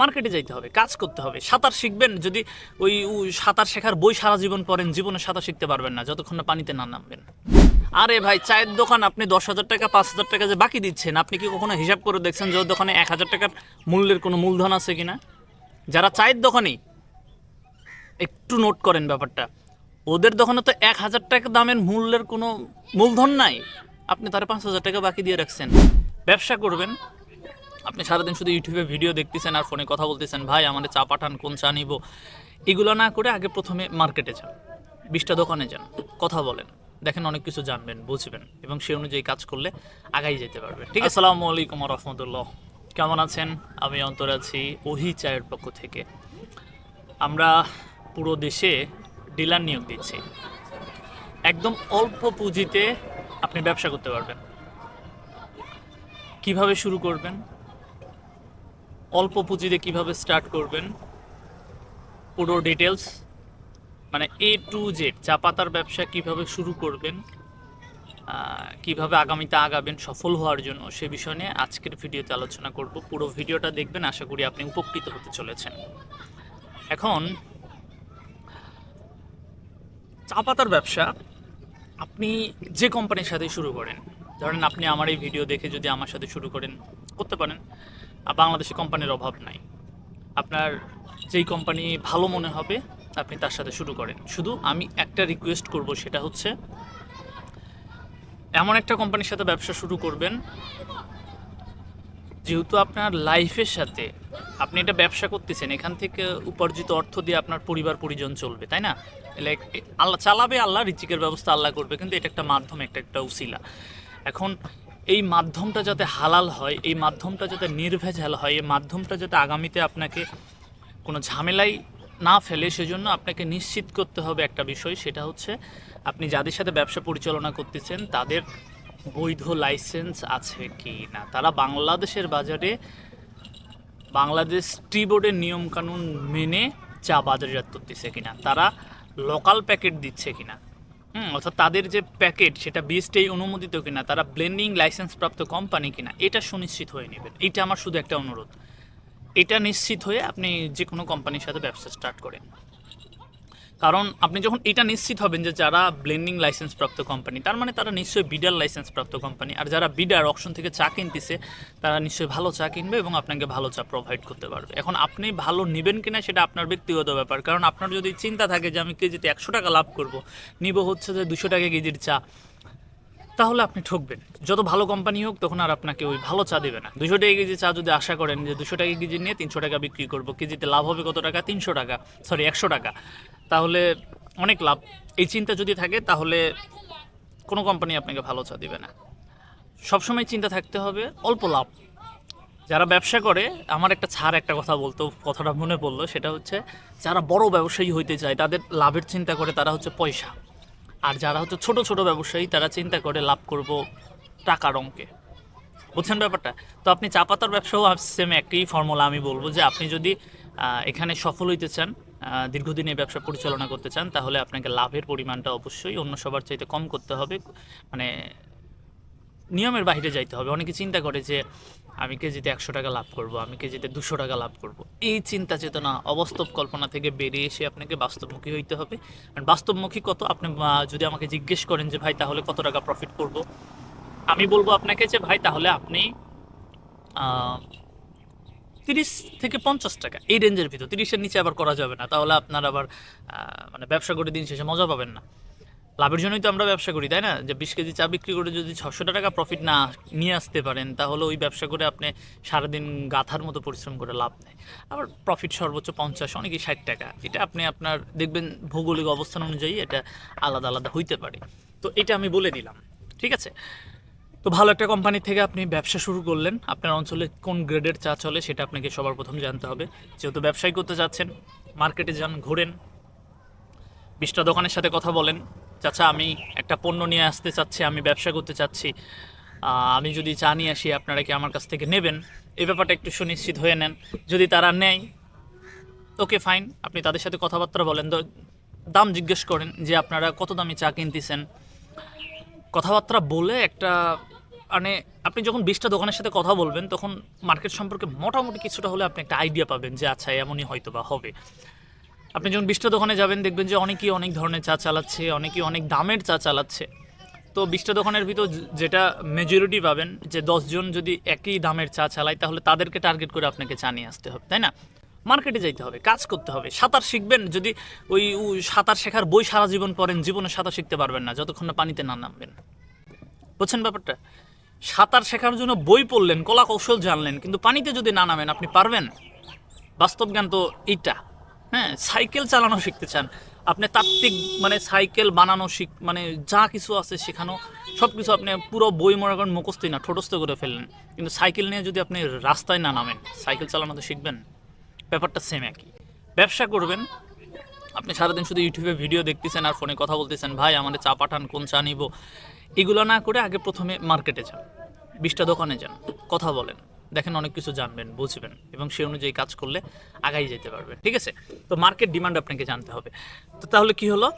মার্কেটে যাইতে হবে, কাজ করতে হবে। সাঁতার শিখবেন, যদি ওই সাঁতার শেখার বই সারা জীবন পড়েন, জীবনে সাঁতার শিখতে পারবেন না, যতক্ষণ না পানিতে না নামবেন। আরে ভাই, চায়ের দোকান আপনি দশ হাজার টাকা, পাঁচ হাজার টাকা যে বাকি দিচ্ছেন, আপনি কি কখনো হিসাব করে দেখছেন যে দোকানে এক হাজার টাকার মূল্যের কোনো মূলধন আছে কিনা? যারা চায়ের দোকানেই একটু নোট করেন ব্যাপারটা। ওদের দোকানে তো এক হাজার টাকা দামের মূল্যের কোনো মূলধন নাই। আপনি তারা পাঁচ হাজার টাকা বাকি দিয়ে রাখছেন। ব্যবসা করবেন আপনি সারাদিন শুধু ইউটিউবে ভিডিও দেখতেছেন আর ফোনে কথা বলতেছেন, ভাই, আমাদের চা পাঠান, কোন চা নিব? এগুলো না করে আগে প্রথমে মার্কেটে যান, বিশটা দোকানে যান, কথা বলেন, দেখেন অনেক কিছু জানবেন, বুঝবেন এবং সেই অনুযায়ী কাজ করলে আগাই যেতে পারবেন। ঠিক আছে? আসসালামু আলাইকুম রহমতুল্লাহ। কেমন আছেন? আমি অন্তর আছি ওহি চায়ের পক্ষ থেকে। আমরা পুরো দেশে ডিলার নিয়োগ দিচ্ছি। একদম অল্প পুঁজিতে আপনি ব্যবসা করতে পারবেন। কীভাবে শুরু করবেন? অল্প পুঁজিতে কীভাবে স্টার্ট করবেন? পুরো ডিটেলস মানে এ টু জেড চা পাতার ব্যবসা কীভাবে শুরু করবেন? কীভাবে আগামীতে আগাবেন? সফল হওয়ার জন্য সে বিষয় নিয়ে আজকের ভিডিওতে আলোচনা করব। পুরো ভিডিওটা দেখবেন, আশা করি আপনি উপকৃত হতে চলেছেন। এখন, চা পাতার ব্যবসা, আপনি যে কোম্পানির সাথে শুরু করেন, ধরেন আপনি আমার এই ভিডিও দেখে যদি আমার সাথে শুরু করেন, করতে পারেন। আর বাংলাদেশে কোম্পানির অভাব নাই। আপনার যেই কোম্পানি ভালো মনে হবে, আপনি তার সাথে শুরু করেন। শুধু আমি একটা রিকোয়েস্ট করব, সেটা হচ্ছে, এমন একটা কোম্পানির সাথে ব্যবসা শুরু করবেন, যেহেতু আপনার লাইফের সাথে আপনি এটা ব্যবসা করতেছেন, এখান থেকে উপার্জিত অর্থ দিয়ে আপনার পরিবার, পরিজন চলবে, তাই না? লাইক আল্লাহ চালাবে আল্লাহ রিচিকের ব্যবস্থা আল্লাহ করবে, কিন্তু এটা একটা মাধ্যম, একটা একটা উসিলা। এখন এই মাধ্যমটা যাতে হালাল হয়, এই মাধ্যমটা যাতে নির্ভেজাল হয়, এই মাধ্যমটা যাতে আগামীতে আপনাকে কোনো ঝামেলাই না ফেলে, সেজন্য আপনাকে নিশ্চিত করতে হবে একটা বিষয়, সেটা হচ্ছে আপনি যাদের সাথে ব্যবসা পরিচালনা করতেছেন, তাদের বৈধ লাইসেন্স আছে কি না তারা বাংলাদেশের বাজারে, বাংলাদেশ টি বোর্ডের নিয়মকানুন মেনে চা বাজারজাত করতেছে কিনা? তারা লোকাল প্যাকেট দিচ্ছে কিনা? হুম, অর্থাৎ তাদের যে প্যাকেট, সেটা বিএসটিআই অনুমোদিত কিনা, তারা ব্লেন্ডিং লাইসেন্স প্রাপ্ত কোম্পানি কিনা, এটা সুনিশ্চিত হয়ে নেবেন। এটা আমার শুধু একটা অনুরোধ। এটা নিশ্চিত হয়ে আপনি যে কোনো কোম্পানির সাথে ব্যবসা স্টার্ট করেন। কারণ আপনি যখন এটা নিশ্চিত হবেন যে যারা ব্লেন্ডিং লাইসেন্স প্রাপ্ত কোম্পানি তার মানে তারা নিশ্চয়ই বিডার লাইসেন্স প্রাপ্ত কোম্পানি আর যারা বিডার অপশন থেকে চা কিনতেছে, তারা নিশ্চয়ই ভালো চা কিনবে এবং আপনাকে ভালো চা প্রোভাইড করতে পারবে। এখন আপনি ভালো নেবেন কিনা সেটা আপনার ব্যক্তিগত ব্যাপার, কারণ আপনার যদি চিন্তা থাকে যে আমি কেজিতে একশো টাকা লাভ করব, নিব হচ্ছে যে দুশো টাকা কেজির চা তাহলে আপনি ঠকবেন। যত ভালো কোম্পানি হোক, তখন আর আপনাকে ওই ভালো চা দেবে না। দুশো টাকা কেজি চা যদি আশা করেন যে দুশো টাকা কেজি নিয়ে তিনশো টাকা বিক্রি করব, কেজিতে লাভ হবে কত টাকা? তিনশো টাকা। সরি একশো টাকা। তাহলে অনেক লাভ। এই চিন্তা যদি থাকে, তাহলে কোনো কোম্পানি আপনাকে ভালো চা দেবে না। সবসময় চিন্তা থাকতে হবে, অল্প লাভ। যারা ব্যবসা করে, আমার একটা ছাড় একটা কথা বলতো, কথাটা মনে পড়ল, সেটা হচ্ছে, যারা বড় ব্যবসায়ী হইতে চায়, তাদের লাভের চিন্তা করে তারা হচ্ছে পয়সা। আর যারা হচ্ছে ছোট ছোট ব্যবসায়ী, তারা চিন্তা করে লাভ করব টাকার অঙ্কে। বুঝছেন ব্যাপারটা? তো আপনি চা পাতার ব্যবসাও সেম একটি ফর্মুলা আমি বলব যে আপনি যদি এখানে সফল হইতে চান দীর্ঘদিন এই ব্যবসা পরিচালনা করতে চান, তাহলে আপনাকে লাভের পরিমাণটা অবশ্যই অন্য সবার চাইতে কম করতে হবে। মানে নিয়মের বাইরে যাইতে হবে। অনেকে চিন্তা করে যে আমি কেজিতে একশো টাকা লাভ করব, আমি কেজিতে দুশো টাকা লাভ করব। এই চিন্তা চেতনা, অবাস্তব কল্পনা থেকে বেরিয়ে এসে আপনাকে বাস্তবমুখী হইতে হবে। আর বাস্তবমুখী কত? আপনি যদি আমাকে জিজ্ঞেস করেন যে, ভাই, তাহলে কত টাকা প্রফিট করব? আমি বলব আপনাকে যে, ভাই, তাহলে আপনি তিরিশ থেকে পঞ্চাশ টাকা, এই রেঞ্জের ভিতর, তিরিশের নিচে আবার করা যাবে না। তাহলে আপনার আবার মানে ব্যবসা করে দিন, শেষে মজা পাবেন না। লাভের জন্যই তো আমরা ব্যবসা করি, তাই না? যে বিশ কেজি চা বিক্রি করে যদি ছশো টাকা প্রফিট না নিয়ে আসতে পারেন, তাহলে ওই ব্যবসা করে আপনি সারাদিন গাথার মতো পরিশ্রম করে লাভ নেই। আবার প্রফিট সর্বোচ্চ পঞ্চাশ অনেকে ষাট টাকা। এটা আপনি আপনার, দেখবেন ভৌগোলিক অবস্থান অনুযায়ী এটা আলাদা আলাদা হইতে পারে। তো এটা আমি বলে দিলাম, ঠিক আছে? তো ভালো একটা কোম্পানি থেকে আপনি ব্যবসা শুরু করলেন। আপনার অঞ্চলে কোন গ্রেডের চা চলে সেটা আপনাকে সবার প্রথম জানতে হবে। যেহেতু ব্যবসায়ী করতে যাচ্ছেন মার্কেটে যান, ঘোরেন, বিশটা দোকানের সাথে কথা বলেন চাচা, আমি একটা পণ্য নিয়ে আসতে চাচ্ছি, আমি ব্যবসা করতে চাচ্ছি। আমি যদি চা নিয়ে আসি, আপনারা কি আমার কাছ থেকে নেবেন? এই ব্যাপারটা একটু সুনিশ্চিত হয়ে নেন। যদি তারা নেয়, ওকে, ফাইন। আপনি তাদের সাথে কথাবার্তা বলেন। দাম জিজ্ঞেস করেন যে, আপনারা কত দামে চা কিনতেছেন? কথাবার্তা বলে একটা মানে আপনি যখন বিশটা দোকানের সাথে কথা বলবেন, তখন মার্কেট সম্পর্কে মোটামুটি কিছুটা হলে আপনি একটা আইডিয়া পাবেন যে আচ্ছা এমনই হয়তো বা হবে। আপনি যখন বিশটা দোকানে যাবেন, দেখবেন যে অনেকেই অনেক ধরনের চা চালাচ্ছে, অনেকেই অনেক দামের চা চালাচ্ছে। তো বিশটা দোকানের ভিতর যেটা মেজরিটি পাবেন, যে দশজন যদি একই দামের চা চালায়, তাহলে তাদেরকে টার্গেট করে আপনাকে চা নিয়ে আসতে হবে, তাই না? মার্কেটে যাইতে হবে, কাজ করতে হবে। সাঁতার শিখবেন, যদি ওই সাঁতার শেখার বই সারা জীবন পড়েন, জীবনে সাঁতার শিখতে পারবেন না, যতক্ষণ না পানিতে না নামবেন। বুঝছেন ব্যাপারটা? সাঁতার শেখার জন্য বই পড়লেন কলা কৌশল জানলেন, কিন্তু পানিতে যদি না নামেন, আপনি পারবেন? বাস্তব জ্ঞান তো এইটা। হ্যাঁ সাইকেল চালানো শিখতে চান। আপনি তাত্ত্বিক মানে সাইকেল বানানো শিখ মানে যা কিছু আছে শেখানো সব কিছু আপনি পুরো বই মনে করেন মুখস্থই না, ঠোঁটস্থ করে ফেললেন। কিন্তু সাইকেল নিয়ে যদি আপনি রাস্তায় না নামেন, সাইকেল চালানো তো শিখবেন, ব্যাপারটা সেম একই। ব্যবসা করবেন, আপনি সারাদিন শুধু ইউটিউবে ভিডিও দেখতেছেন আর ফোনে কথা বলতেছেন, ভাই, আমাদের চা পাঠান, কোন চা নিব? এগুলো না করে আগে প্রথমে মার্কেটে যান, বিশটা দোকানে যান, কথা বলেন। দেখেন অনেক কিছু জানবেন, বুঝবেন এবং সেই অনুযায়ী কাজ করলে আগাই যেতে পারবেন, ঠিক আছে? তো মার্কেট ডিমান্ড আপনাকে জানতে হবে। তো তাহলে কি হলো?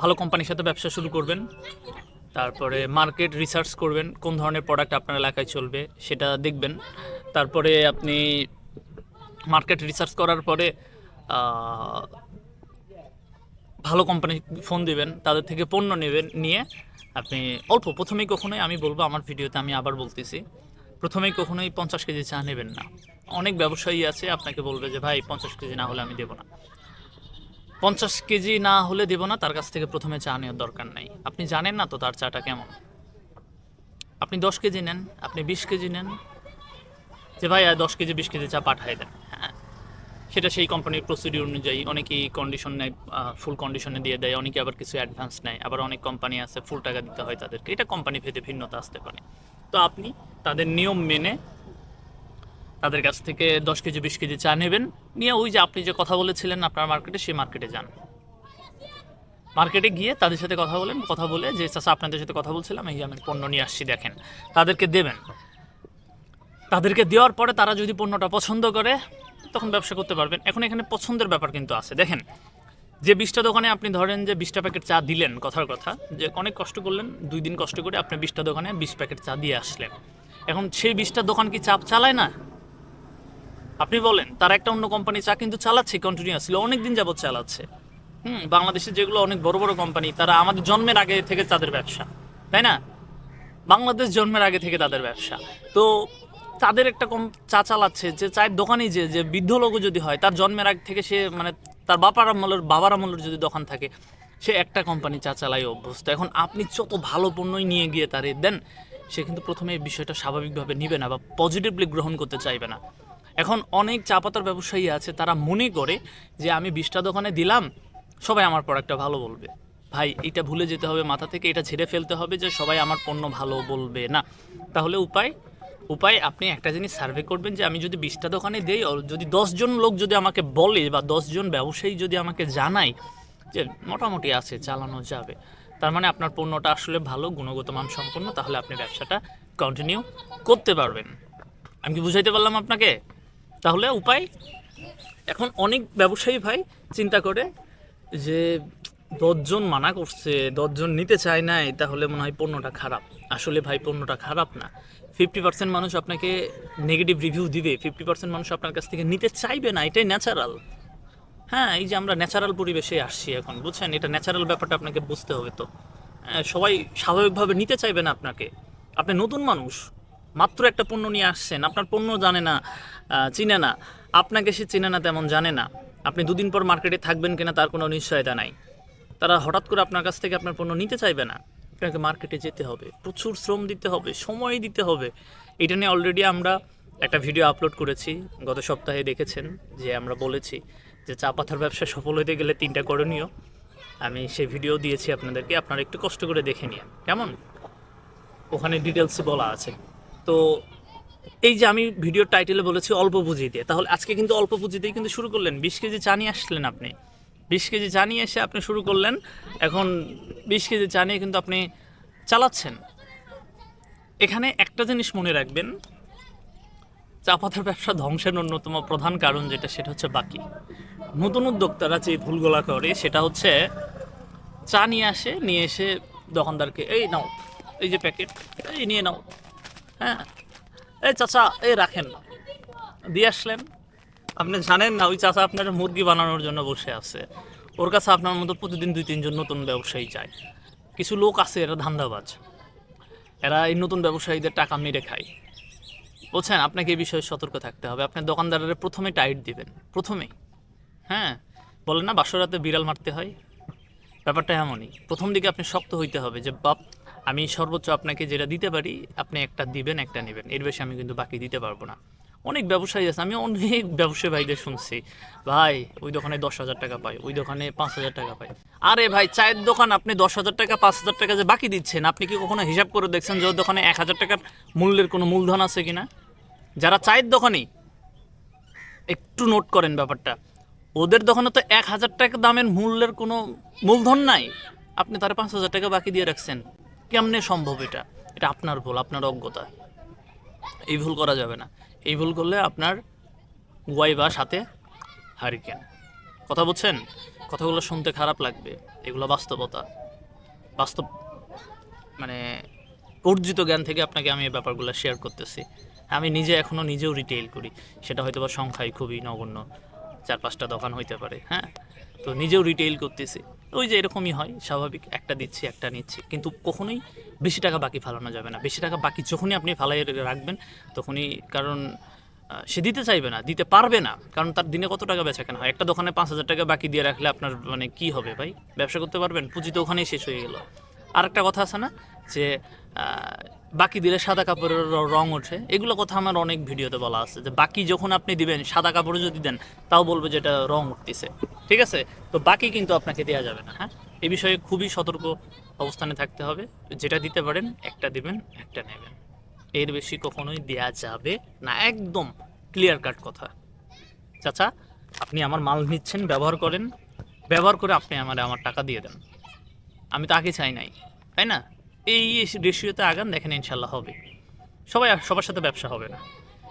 ভালো কোম্পানির সাথে ব্যবসা শুরু করবেন, তারপরে মার্কেট রিসার্চ করবেন, কোন ধরনের প্রোডাক্ট আপনার এলাকায় চলবে সেটা দেখবেন, তারপরে আপনি মার্কেট রিসার্চ করার পরে ভালো কোম্পানি ফোন দিবেন, তাদের থেকে পণ্য নেবেন, নিয়ে আপনি, অল্প প্রথমেই কখনোই আমি বলব, আমার ভিডিওতে আমি আবার বলতেছি। প্রথমেই কখনোই পঞ্চাশ কেজি চা নেবেন না। অনেক ব্যবসায়ী আছে, আপনাকে বলবে যে, ভাই, পঞ্চাশ কেজি না হলে আমি দেবো না। পঞ্চাশ কেজি না হলে দেবো না, তার কাছ থেকে প্রথমে চা নেওয়ার দরকার নাই। আপনি জানেন না তো তার চাটা কেমন। আপনি দশ কেজি নেন, আপনি বিশ কেজি নেন, যে, ভাই দশ কেজি, বিশ কেজি চা পাঠাই দেন। হ্যাঁ সেটা সেই কোম্পানির প্রসিডিউর অনুযায়ী অনেকেই কন্ডিশন নেয় ফুল কন্ডিশনে দিয়ে দেয়, অনেকে আবার কিছু অ্যাডভান্স নেয়, আবার অনেক কোম্পানি আছে ফুল টাকা দিতে হয় তাদেরকে। এটা কোম্পানি ভেদে ভিন্নতা আসতে পারে। তো আপনি তাদের নিয়ম মেনে তাদের কাছ থেকে দশ কেজি, বিশ কেজি চা নেবেন। নিয়ে ওই যে আপনি যে কথা বলেছিলেন আপনার মার্কেটে, সেই মার্কেটে যান। মার্কেটে গিয়ে তাদের সাথে কথা বলেন, কথা বলে যে, চাচা, আপনাদের সাথে কথা বলছিলাম, এই আমি পণ্য নিয়ে আসছি, দেখেন। তাদেরকে দেবেন। তাদেরকে দেওয়ার পরে তারা যদি পণ্যটা পছন্দ করে, তখন ব্যবসা করতে পারবেন। এখন এখানে পছন্দের ব্যাপার কিন্তু আছে। দেখেন যে বিশটা দোকানে আপনি ধরেন যে বিশটা প্যাকেট চা দিলেন, কথার কথা, যে অনেক কষ্ট করলেন, দুই দিন কষ্ট করে আপনি বিশটা দোকানে বিশ প্যাকেট চা দিয়ে আসলেন। এখন সেই বিশটা দোকান কি চাপ চালায় না? আপনি বলেন, তার একটা অন্য কোম্পানি চা কিন্তু চালাচ্ছে কন্টিনিউয়াসলি অনেক দিন যাবৎ চালাচ্ছে। হুম, বাংলাদেশে যেগুলো অনেক বড় বড় কোম্পানি তারা আমাদের জন্মের আগে থেকে তাদের ব্যবসা, তাই না? বাংলাদেশ জন্মের আগে থেকে তাদের ব্যবসা। তো তাদের একটা কম চা চালাচ্ছে যে চায়ের দোকানেই যে যে বৃদ্ধ লোকও যদি হয়, তার জন্মের আগ থেকে সে মানে তার বাপার আমলের বাবার আমলের যদি দোকান থাকে, সে একটা কোম্পানি চা চালাই অভ্যস্ত। এখন আপনি যত ভালো পণ্যই নিয়ে গিয়ে তারে দেন, সে কিন্তু প্রথমে এই বিষয়টা স্বাভাবিকভাবে নিবে না বা পজিটিভলি গ্রহণ করতে চাইবে না। এখন অনেক চা পাতার ব্যবসায়ী আছে, তারা মনে করে যে, আমি বিশটা দোকানে দিলাম, সবাই আমার প্রোডাক্টটা ভালো বলবে। ভাই, এটা ভুলে যেতে হবে, মাথা থেকে এটা ছেড়ে ফেলতে হবে যে, সবাই আমার পণ্য ভালো বলবে না। তাহলে উপায়? উপায় আপনি একটা জিনিস সার্ভে করবেন যে আমি যদি বিশটা দোকানে দেই যদি দশজন লোক যদি আমাকে বলে বা দশজন ব্যবসায়ী যদি আমাকে জানায় যে মোটামুটি আছে, চালানো যাবে, তার মানে আপনার পণ্যটা আসলে ভালো, গুণগত মান সম্পন্ন তাহলে আপনি ব্যবসাটা কন্টিনিউ করতে পারবেন। আমি কি বুঝাইতে পারলাম আপনাকে? তাহলে উপায়? এখন অনেক ব্যবসায়ী ভাই চিন্তা করে যে দশজন মানা করছে, দশজন নিতে চায় নাই তাহলে মনে হয় পণ্যটা খারাপ। আসলে ভাই, পণ্যটা খারাপ না। ফিফটি পার্সেন্ট মানুষ আপনাকে নেগেটিভ রিভিউ দিবে ফিফটি পার্সেন্ট মানুষ আপনার কাছ থেকে নিতে চাইবে না, এটাই ন্যাচারাল হ্যাঁ এই যে আমরা ন্যাচারাল পরিবেশে আসছি এখন, বুঝছেন? এটা ন্যাচারাল ব্যাপারটা আপনাকে বুঝতে হবে তো। সবাই স্বাভাবিকভাবে নিতে চাইবে না আপনাকে। আপনি নতুন মানুষ, মাত্র একটা পণ্য নিয়ে আসছেন, আপনার পণ্য জানে না চিনে না। আপনাকে সে চিনে না তেমন জানে না। আপনি দুদিন পর মার্কেটে থাকবেন কিনা তার কোনো নিশ্চয়তা নাই। তারা হঠাৎ করে আপনার কাছ থেকে আপনার পণ্য নিতে চাইবে না। আপনাকে মার্কেটে যেতে হবে, প্রচুর শ্রম দিতে হবে, সময় দিতে হবে। এটা নিয়ে অলরেডি আমরা একটা ভিডিও আপলোড করেছি, গত সপ্তাহে দেখেছেন যে আমরা বলেছি যে চা পাতার ব্যবসা সফল হতে গেলে তিনটা করণীয়। আমি সেই ভিডিও দিয়েছি আপনাদেরকে, আপনারা একটু কষ্ট করে দেখে নিন কেমন? ওখানে ডিটেলসে বলা আছে। তো এই যে আমি ভিডিওর টাইটেলে বলেছি অল্প পুঁজি দিয়ে, তাহলে আজকে কিন্তু অল্প পুঁজিতেই কিন্তু শুরু করলেন। বিশ কেজি চা নিয়ে আসলেন আপনি। বিশ কেজি চা নিয়ে এসে আপনি শুরু করলেন। এখন বিশ কেজি চা নিয়ে কিন্তু আপনি চালাচ্ছেন। এখানে একটা জিনিস মনে রাখবেন, চা পাতার ব্যবসা ধ্বংসের অন্যতম প্রধান কারণ যেটা, সেটা হচ্ছে বাকি। নতুন উদ্যোক্তারা যে ভুলগুলা করে, সেটা হচ্ছে চা নিয়ে আসে, নিয়ে এসে দোকানদারকে, এই নাও, এই যে প্যাকেট, এই নিয়ে নাও। হ্যাঁ এই চাচা, এই রাখেন। দিয়ে আসলেন। আপনি জানেন না, ওই চাচা আপনার মুরগি বানানোর জন্য বসে আছে। ওর কাছে আপনার মতো প্রতিদিন দুই, তিনজন নতুন ব্যবসায়ী চায়। কিছু লোক আছে, এরা ধান্দাবাজ। এরা এই নতুন ব্যবসায়ীদের টাকা মেরে খায়। বলছেন, আপনাকে এই বিষয়ে সতর্ক থাকতে হবে। আপনার দোকানদারের প্রথমে টাইট দিবেন। প্রথমেই হ্যাঁ? বলেন না, বাসরাতে বিড়াল মারতে হয়? ব্যাপারটা এমনই। প্রথম দিকে আপনি শক্ত হইতে হবে যে, বাপ, আমি সর্বোচ্চ আপনাকে যেটা দিতে পারি, আপনি একটা দিবেন, একটা নেবেন। এর বেশি আমি কিন্তু বাকি দিতে পারব না। অনেক ব্যবসায়ী আছে আমি অনেক ব্যবসায়ী ভাইদের শুনছি। ভাই, ওই দোকানে দশ হাজার টাকা পাই, ওই দোকানে পাঁচ হাজার টাকা পাই। আরে ভাই, চায়ের দোকান আপনি দশ হাজার টাকা, পাঁচ হাজার টাকা যে বাকি দিচ্ছেন, আপনি কি কখনো হিসাব করে দেখছেন যে ওর দোকানে এক হাজার টাকার মূল্যের কোনো মূলধন আছে কি না যারা চায়ের দোকানই একটু নোট করেন ব্যাপারটা। ওদের দোকানে তো এক হাজার টাকা দামের মূল্যের কোনো মূলধন নাই। আপনি তার পাঁচ হাজার টাকা বাকি দিয়ে রাখছেন। কেমনে সম্ভব এটা? এটা আপনার ভুল, আপনার অজ্ঞতা। এই ভুল করা যাবে না। এই ভুল করলে আপনার ওয়াই বা সাথে হারিকেন। কথা বলছেন কথাগুলো শুনতে খারাপ লাগবে। এগুলো বাস্তবতা। বাস্তব মানে অর্জিত জ্ঞান থেকে আপনাকে আমি এই ব্যাপারগুলো শেয়ার করতেছি। আমি নিজে এখনও নিজেও রিটেইল করি। সেটা হয়তো বা সংখ্যায় খুবই নগণ্য। চার পাঁচটা দোকান হইতে পারে হ্যাঁ? তো নিজেও রিটেইল করতেছি। ওই যে এরকমই হয়, স্বাভাবিক। একটা দিচ্ছি, একটা নিচ্ছি। কিন্তু কখনোই বেশি টাকা বাকি ফালানো যাবে না। বেশি টাকা বাকি যখনই আপনি ফালাই রাখবেন, তখনই কারণ সে দিতে চাইবে না, দিতে পারবে না। কারণ তার দিনে কত টাকা বেচা কেনা হয়? একটা দোকানে পাঁচ হাজার টাকা বাকি দিয়ে রাখলে আপনার মানে কি হবে ভাই? ব্যবসা করতে পারবেন? পুঁজি তো ওখানেই শেষ হয়ে গেল। আর একটা কথা আছে না, যে বাকি দিলে সাদা কাপড়ের র- ওঠে। এগুলো কথা আমার অনেক ভিডিওতে বলা আছে যে বাকি যখন আপনি দিবেন, সাদা কাপড় যদি দেন, তাও বলবে যে এটা রং উঠতেছে। ঠিক আছে? তো বাকি কিন্তু আপনাকে দেওয়া যাবে না হ্যাঁ? এ বিষয়ে খুবই সতর্ক অবস্থানে থাকতে হবে। যেটা দিতে পারেন, একটা দিবেন, একটা নেবেন। এর বেশি কখনোই দেয়া যাবে না। একদম ক্লিয়ার কাট কথা। চাচা, আপনি আমার মাল নিচ্ছেন, ব্যবহার করেন। ব্যবহার করে আপনি আমার আমার টাকা দিয়ে দেন। আমি তো আগে চাই নাই, তাই না? এই রেশিওতে আগান দেখেন ইনশাল্লাহ হবে। সবাই সবার সাথে ব্যবসা হবে না।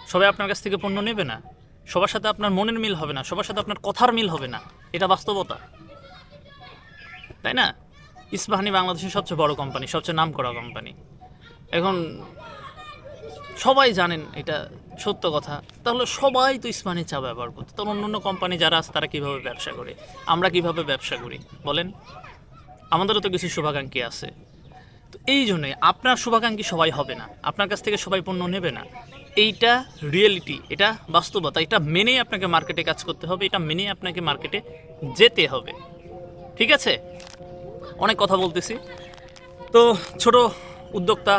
সবাই আপনার কাছ থেকে পণ্য নেবে না। সবার সাথে আপনার মনের মিল হবে না। সবার সাথে আপনার কথার মিল হবে না। এটা বাস্তবতা। তাই না? ইস্পাহানি বাংলাদেশের সবচেয়ে বড় কোম্পানি, সবচেয়ে নাম করা কোম্পানি। এখন সবাই জানেন এটা সত্য কথা। তাহলে সবাই তো ইস্পাহানি চা ব্যবহার করতো। তাহলে অন্য অন্য কোম্পানি যারা আছে, তারা কীভাবে ব্যবসা করে? আমরা কীভাবে ব্যবসা করি? বলেন। আমাদেরও তো কিছু শুভাকাঙ্ক্ষী আছে। তো এই জন্যই আপনার শুভাকাঙ্ক্ষী সবাই হবে না, আপনার কাছ থেকে সবাই পণ্য নেবে না। এইটা রিয়েলিটি এটা বাস্তবতা, এটা মেনেই আপনাকে মার্কেটে কাজ করতে হবে, এটা মেনেই আপনাকে মার্কেটে যেতে হবে। ঠিক আছে? অনেক কথা বলতেছি। তো ছোট উদ্যোক্তা,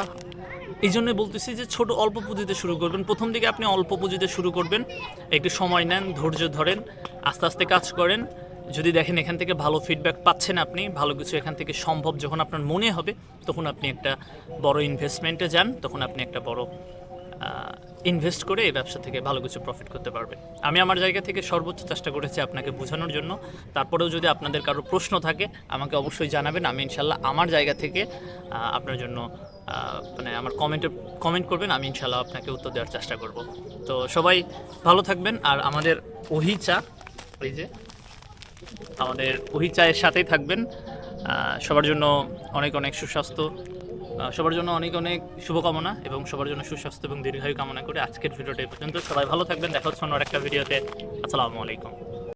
এই জন্য বলতেছি যে ছোট অল্প পুঁজিতে শুরু করবেন। প্রথম দিকে আপনি অল্প পুঁজিতে শুরু করবেন, একটু সময় নেন, ধৈর্য ধরেন, আস্তে আস্তে কাজ করেন। যদি দেখেন এখান থেকে ভালো ফিডব্যাক পাচ্ছেন আপনি, ভালো কিছু এখান থেকে সম্ভব যখন আপনার মনে হবে, তখন আপনি একটা বড় ইনভেস্টমেন্টে যান, তখন আপনি একটা বড় ইনভেস্ট করে এই ব্যবসা থেকে ভালো কিছু প্রফিট করতে পারবেন। আমি আমার জায়গা থেকে সর্বোচ্চ চেষ্টা করেছি আপনাকে বোঝানোর জন্য। তারপরেও যদি আপনাদের কারও প্রশ্ন থাকে, আমাকে অবশ্যই জানাবেন। আমি ইনশাল্লাহ আমার জায়গা থেকে আপনার জন্য মানে আমার কমেন্টে কমেন্ট করবেন। আমি ইনশাল্লাহ আপনাকে উত্তর দেওয়ার চেষ্টা করব। তো সবাই ভালো থাকবেন। আর আমাদের ওহি চা ওই যে আমাদের অহিচায়ের সাথেই থাকবেন। সবার জন্য অনেক অনেক সুস্বাস্থ্য সবার জন্য অনেক অনেক শুভকামনা এবং সবার জন্য সুস্বাস্থ্য এবং দীর্ঘায়ু কামনা করে আজকের ভিডিওটা এই পর্যন্ত। সবাই ভালো থাকবেন, দেখা হচ্ছে অন্য একটা ভিডিওতে। আসসালামু আলাইকুম।